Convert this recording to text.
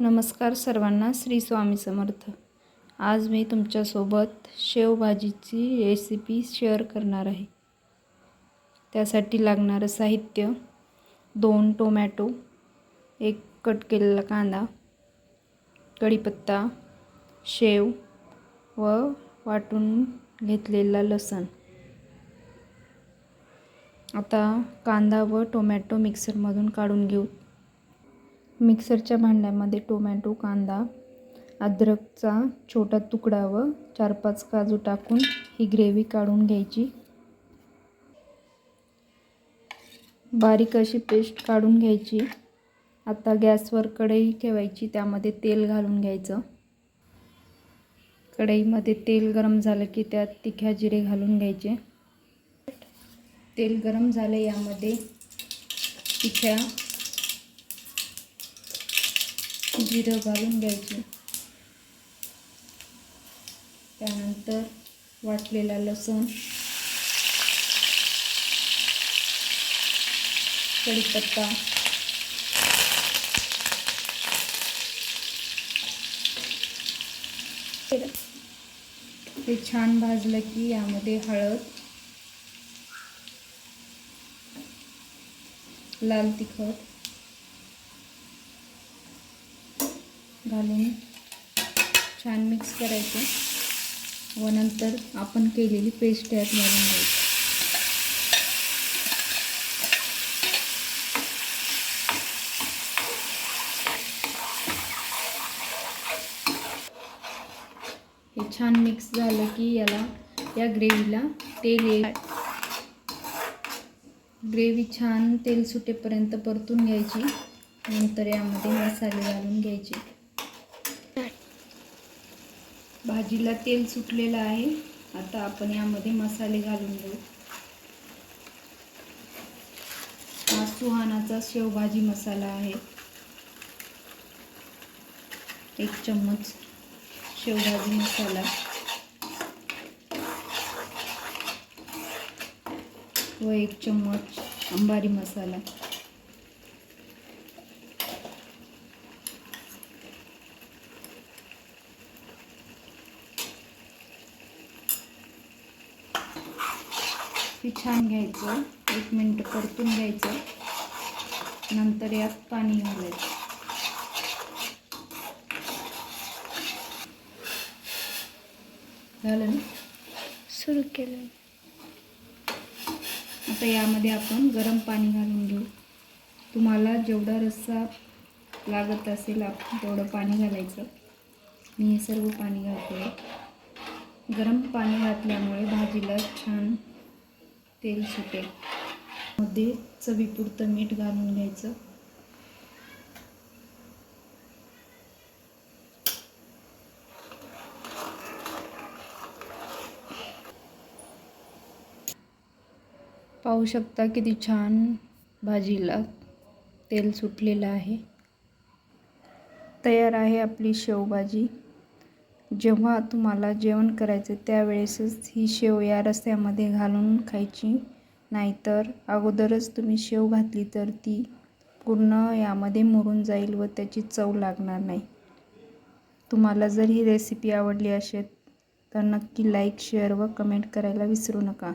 नमस्कार सर्वांना श्री स्वामी समर्थ. आज मी तुमच्यासोबत शेवभाजीची रेसिपी शेअर करणार आहे. त्यासाठी लागणारं साहित्य दोन टोमॅटो एक कट केलेला कांदा कढीपत्ता शेव व वाटून घेतलेला लसण. आता कांदा व टोमॅटो मिक्सरमधून काढून घेऊ. मिक्सरच्या भांड्यामध्ये टोमॅटो कांदा अद्रकचा छोटा तुकडा व चार पाच काजू टाकून ही ग्रेव्ही काढून घ्यायची. बारीक अशी पेस्ट काढून घ्यायची. आता गॅसवर कढई ठेवायची त्यामध्ये तेल घालून घ्यायचं. कढईमध्ये तेल गरम झालं की त्यात तिख्या जिरे घालून घ्यायचे. तेल गरम झालं यामध्ये तिख्या जिरं घालून घ्यायची. त्यानंतर वाटलेला लसूण कढीपत्ता ते छान भाजलं की यामध्ये हळद लाल तिखट घालून छान मिक्स करायचं. व नंतर आपण केलेली पेस्ट यात घालून घ्यायची. हे छान मिक्स झालं की याला या ग्रेव्हीला तेल येईल ग्रेव्ही छान तेल सुटेपर्यंत परतून घ्यायची. नंतर यामध्ये मसाले घालून घ्यायचे. भाजीला तेल सुटलेलं आहे. आता आपण यामध्ये मसाले घालून घेऊ. हा सुहानाचा शेवभाजी मसाला आहे. एक चम्मच शेवभाजी मसाला. व एक चम्मच अंबारी मसाला. हे छान घ्यायचं. एक मिनटं परतून घ्यायचं. नंतर यात पाणी घालायचं. झालं ना? सुरू केलं. आता यामध्ये आपण गरम पाणी घालून घेऊ. तुम्हाला जेवढा रस्सा लागत असेल आपण तेवढं पाणी घालायचं. मी हे सर्व पाणी घालते. गरम पाणी घातल्यामुळे भाजीला छान तेल सुटेल मध्ये चवीपुरतं मीठ घालून घ्यायचं. पाहू शकता किती छान भाजीला तेल सुटलेलं आहे. तयार आहे आपली शेवभाजी. जेव्हा तुम्हाला जेवण करायचं त्यावेळेसच ही शेव या रस्त्यामध्ये घालून खायची. नाहीतर अगोदरच तुम्ही शेव घातली तर ती पूर्ण यामध्ये मुरून जाईल व त्याची चव लागणार नाही. तुम्हाला जर ही रेसिपी आवडली असेल तर नक्की लाईक शेअर व कमेंट करायला विसरू नका.